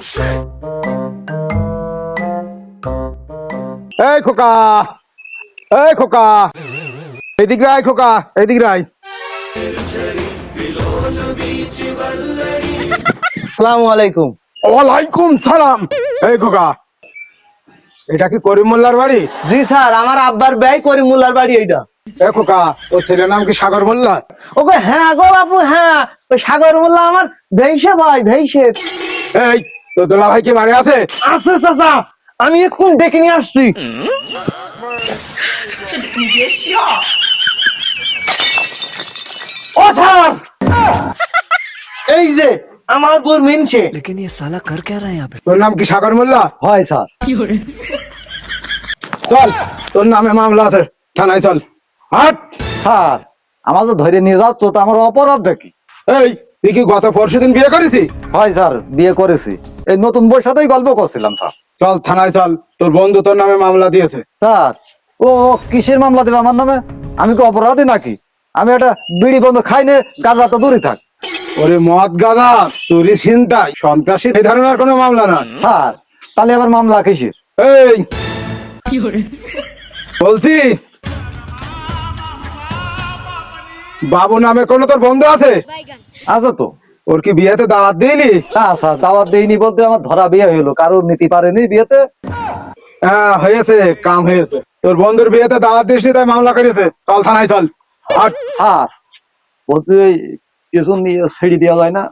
এই খোকা এই খোকা। এদিক রায় খোকা এদিক রায়। সালামু আলাইকুম। ওয়ালাইকুম সালাম। এই খোকা এটা কি করিম মোল্লার বাড়ি? জি স্যার আমার আব্বার ব্যয় করি মুল্লার বাড়ি এইটা। এ খোকা ও ছেলের নাম কি সাগর মোল্লা? ওকে হ্যাঁ গো বাবু হ্যাঁ। ওই সাগর মোল্লা আমার ভেইসে ভাই ভেইসে। এই তো দোলা ভাই কি বাড়ি আছে আছে চাচা আমি এক্ষুন ডেকে নিয়ে আসছি ও স্যার এই যে আমার বোর মিনছে लेकिन ये साला कर क्या रहा है यहाँ पे তোর নাম কি সাগর মোল্লা হয় স্যার চল তোর নামে মামলা আছে থানায় চল হাট স্যার আমার তো ধরে নিয়ে যাচ্ছ তো আমার অপরাধটা কি এই তুই কি গত পরশু দিন বিয়ে করেছি হয় স্যার বিয়ে করেছি। এই নতুন বউর সাথেই গল্প করছিলাম স্যার। চল থানায় চল। তোর বন্ধু তোর নামে মামলা দিয়েছে। স্যার ও কিসের মামলা দেবে আমার নামে? আমি কি অপরাধী নাকি? আমি একটা বিড়ি বন্ধ খাই নে গাঁজা তো দূরে থাক। ওরে মদ গাদা চুরি ছিনতাই সন্ত্রাসী এই ধরনের কোনো মামলা না। স্যার তাহলে আবার মামলা কিসের? এই! বলছি বাবু নামে কোনো তোর বন্ধু আছে? আছে তো। ওর কি বিয়েতে দাওয়াত দিলি না স্যার দাওয়াত দেয়নি বলতে আমার ধরা বিয়ে হইল। কারোর নিতে পারেনি বিয়েতে। হ্যাঁ হয়েছে কাম হয়েছে। তোর বন্ধুর বিয়েতে দাওয়াত দিসনি তাই মামলা করেছে। চল থানায় চল। আর স্যার বলছি কিছু নিয়ে ছেড়ে দেওয়া যায় না।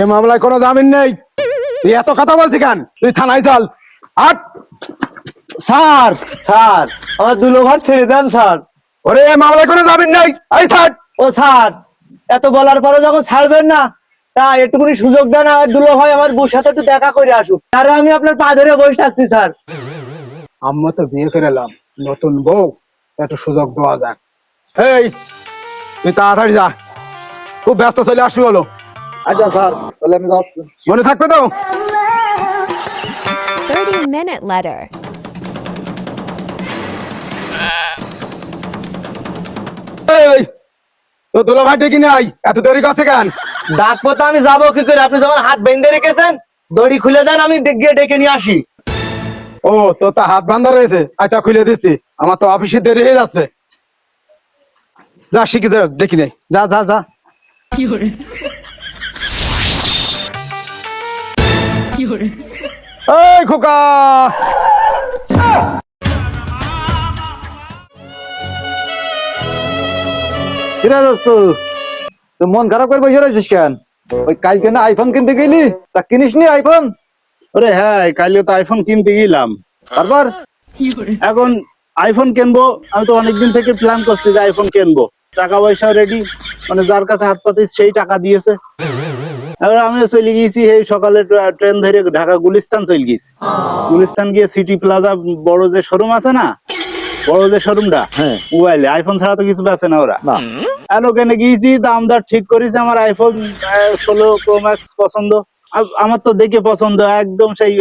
এ মামলায় কোনো জামিন নেই। তুই এত কথা বলছি কেন? তুই থানায় চল। আট স্যার স্যার আমার দুলো ভাই ছেড়ে দেন স্যার। ওরে এ মামলায় কোনো জামিন নেই। এই ছাড় ও স্যার এত বলার পরে যখন ছাড়বেন না তা একটুখানি সুযোগ দেন আমার দুলো ভাই আমার বউর সাথে একটু দেখা করে আসুক। তার আমি আপনার পা ধরে বসে থাকছি স্যার। আম্মা তো বিয়ে করে এলাম নতুন বউ একটু সুযোগ দেওয়া যাক। এই তুই তাড়াতাড়ি যা খুব ব্যস্ত চলে আসবি বলো। আচ্ছা স্যার তাহলে আমি যাচ্ছি। মনে থাকবে তো? 30 minute letter. তো দুলা ভাই ডেকে নাই। এত দেরি করছে কেন? ডাকবো তো আমি যাব কি করে? আপনি যখন হাত বেঁধে রেখেছেন দড়ি খুলে দেন আমি গিয়ে ডেকে নিয়ে আসি। ও তোর তা হাত বান্ধা রয়েছে। আচ্ছা খুলে দিচ্ছি। আমার তো অফিসে দেরি হয়ে যাচ্ছে। যা শিখে যা দেখি নেই যা যা যা। এই খোকা! কিরে দোস্ত? তুই মন খারাপ করে বসে রয়েছিস কেন? ওই কালকে না আইফোন কিনতে গেলি? তা কিনিস নি আইফোন আরে হ্যাঁ কালকে তো আইফোন কিনতে গেলাম। তারপর? এখন আইফোন কিনবো আমি তো অনেকদিন থেকে প্ল্যান করছি যে আইফোন কিনবো। টাকা পয়সা রেডি মানে যার কাছে হাত পাতি সেই টাকা দিয়েছে। এবার আমি চলে গিয়েছি এই সকালে ট্রেন ধরে ঢাকা গুলিস্তান চলে গেছি গুলিস্তান গিয়ে সিটি প্লাজা বড় যে শোরুম আছে না বড় যে শোরুমটা? হ্যাঁ। মোবাইলে আইফোন ছাড়া তো কিছু বেচে না ওরা? আর ওখানে গিয়েছি দাম দর ঠিক করেছি আমার আইফোন ষোলো প্রো ম্যাক্স পছন্দ। আমার তো দেখে পছন্দ একদম সেই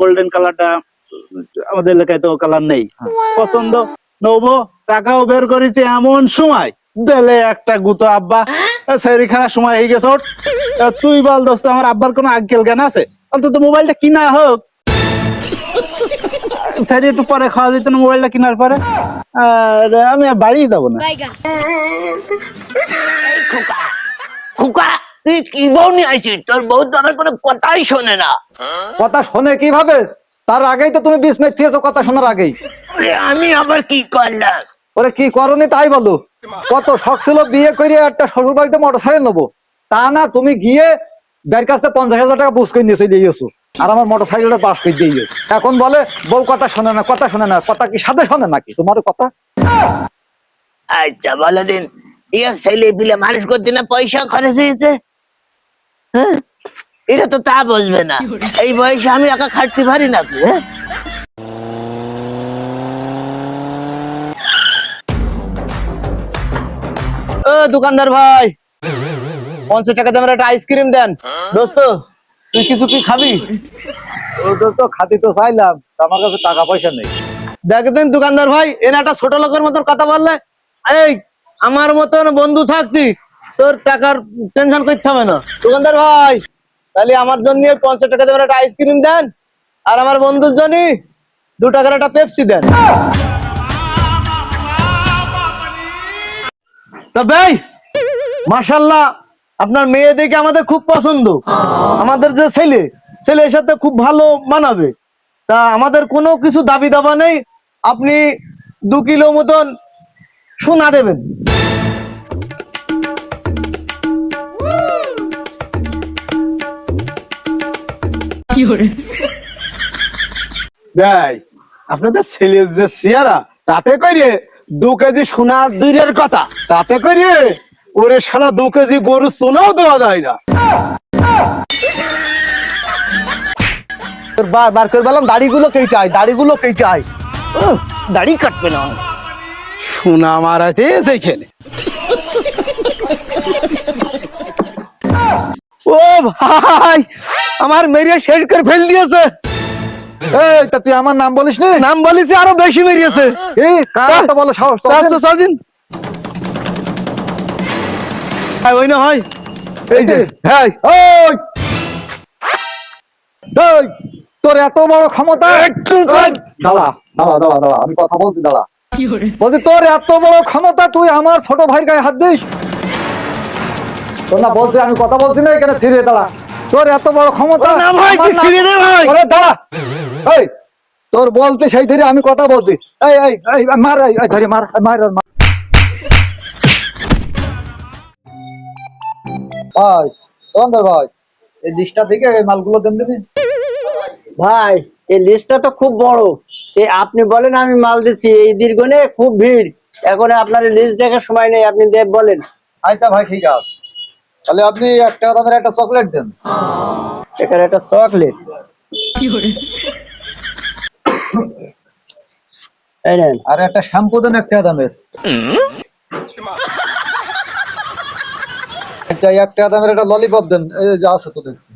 গোল্ডেন কালারটা আমাদের এলাকায় তো কালার নেই। পছন্দ। নেব টাকাও বের করেছি এমন সময়। দিলে একটা গুতো আব্বা। সেরি খেলার সময় হয়ে গেছে তুই বল দোস্ত আমার আব্বার কোনো আজ্ঞাল জ্ঞান আছে? অন্তত মোবাইলটা কিনা হোক। স্যার একটু পরে খাওয়া যেত না মোবাইলটা কেনার পরে। আর আমি আর বাড়ি যাব না। খোকা তুই কি বউ নিয়ে আসিস তোর বউ তো আমার কোনো কথাই শোনে না। কথা শোনে কীভাবে? তার আগেই তো তুমি বিষ মেথিয়েছো কথা শোনার আগেই। আমি আবার কি করলাম? ওরে কি করনি তাই বলো। কত শখ ছিল বিয়ে করে একটা শ্বশুর বাড়িতে মোটর সাইকেল নেব। তা না তুমি গিয়ে বের কাছে পঞ্চাশ হাজার টাকা বুঝ করে নিয়ে চলে গিয়েছো আর আমার মোটর সাইকেলটা পাস করে দিয়ে গেছো। এখন বলে বউ কথা শোনে না কথা শোনে না কথা কি সাথে শোনে নাকি? তোমার কথা? আচ্ছা বলো দিন ইয়ে ছেলে পিলে মানুষ করতে না পয়সা খরচ হয়েছে? হ্যাঁ? এটা তো তা বুঝবে না। এই বয়সে আমি একা খাটতে পারি না তো, হ্যাঁ? ও দোকানদার ভাই পঞ্চাশ টাকা দামের একটা আইসক্রিম দেন। দোস্ত তুই কিছু কি খাবি? ও দোস্ত খাতি তো চাইলাম আমার কাছে টাকা পয়সা নেই। দেখতেন দোকানদার ভাই এনে একটা ছোট লোকের মতন কথা বললে এই আমার মতন বন্ধু থাকতি তোর টাকার টেনশন করতে হবে না। দোকানদার ভাই তাহলে আমার জন্য পঞ্চাশ টাকা দেবেন একটা আইসক্রিম দেন আর আমার বন্ধুর জন্য দু টাকার একটা পেপসি দেন। তা ভাই মাশাল্লাহ আপনার মেয়ে দেখে আমাদের খুব পছন্দ। আমাদের যে ছেলে, ছেলের সাথে খুব ভালো মানাবে। তা আমাদের কোনো কিছু দাবি দাবা নেই, আপনি দু কিলো মতন সোনা দেবেন। আপনাদের ছেলের যে চেহারা, তাতে করে দু কেজি সোনা দূরের কথা, তাতে করে ওরে সারা দু কেজি গরু সোনাও দেওয়া যায় না। বার করে বললাম দাড়িগুলো কে চাই দাড়িগুলো কে চাই দাড়ি কাটবে না। সোনা মারাতে সেইখানে ও ভাই আমার মেরিয়ে শেষ করে ফেল দিয়েছে। এই তা তুই আমার নাম বলিস নি নাম বলেছি আরও বেশি মেরিয়েছে এই কার তো বলো সাহস চারশো ছদিন ওই না ভাই। এই যে হ্যাঁ ওই। ওই, তোর এত বড় ক্ষমতা? দাঁড়া দাঁড়া দাঁড়া দাঁড়া আমি কথা বলছি দাঁড়া। বলছি তোর এত বড় ক্ষমতা তুই আমার ছোট ভাইয়ের গায়ে হাত দিস? তোর না বলছি আমি কথা বলছি না এখানে ফিরে দাঁড়া। তোর এত বড় ক্ষমতা না ভাই, তুই ফিরে দে ভাই। ওরে দাঁড়া। এই তোর বলছে সেই ধরে আমি কথা বলছি। এই এই এই মার এই ধরে মার মার মার। ভাই দোকানদার ভাই এই লিস্টটা থেকে এই মালগুলো দেন দিবি ভাই এই লিস্টটা তো খুব বড়। এই আপনি বলেন আমি মাল দিচ্ছি এই দীর্ঘনে খুব ভিড়। এখন আপনার লিস্ট দেখার সময় নেই আপনি দেব বলেন। আচ্ছা ভাই ঠিক আছে। তাহলে আপনি একটা দামের একটা চকলেট দেন। এখানে একটা চকলেট আর একটা শ্যাম্পু দেন একটা দামের। আচ্ছা এই একটা দামের একটা ললিপপ দেন এই যে আছে তো দেখছি।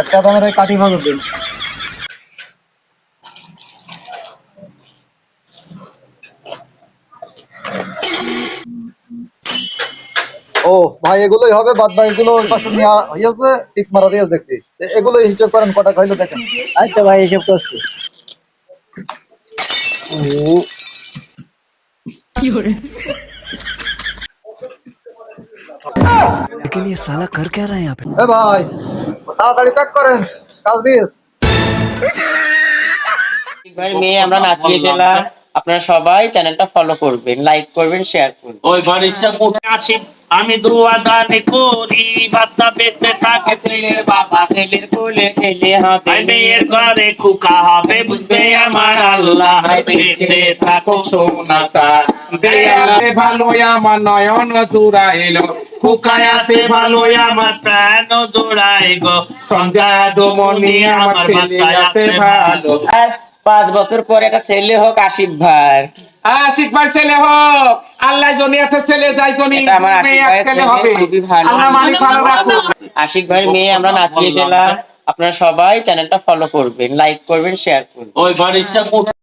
একটা দামের এই কাঠি ভাজা দেন। ও ভাই এগুলোই হবে বাদ বাকি এগুলো পাশে নেওয়া হয়েছে টিক মারা রেস দেখছি। এ- এগুলোই হিসেব করেন কটা খাইলো দেখেন। আচ্ছা ভাই এসব করছি। लेकिन ये साला कर क्या रहा है यहाँ पे এ ভাই তাড়াতাড়ি প্যাক করেন কাজ বিস ভাই মেয়ে আমরা নাচিয়ে গেলাম আপনারা সবাই চ্যানেলটা ফলো করবেন লাইক করবেন শেয়ার করবেন। ওই বাড়িটা উঠে আসি। আমি দুয়া দানে করি বাচ্চা বেঁচে থাকে। ছেলের বাবা ছেলের কোলে ছেলে হবে। মেয়ের ঘরে কুকা হবে বুঝবে আমার আল্লাহ। বেঁচে থাকো সোনা আছে ভালো আমার নয়ন জোড়া এলো কুকায় আছে ভালো আমার প্রাণ জোড়াই গো সন্ধ্যা দমনি আমার বাচ্চায় আছে ভালো। পাঁচ বছর পরে একটা ছেলে হোক আশিক ভাই। আশিক ভাই ছেলে হোক। আল্লাহ জমি এত ছেলে যাই জমি আমার আশিক ভাই এক ভাইয়ের ছেলে ছেলে, হবে। আল্লাহ মালিক ভালো রাখুক। আশিক ভাইয়ের মেয়ে আমরা নাচিয়ে দিলাম। আপনারা সবাই চ্যানেলটা ফলো করবেন লাইক করবেন শেয়ার করবেন। ওই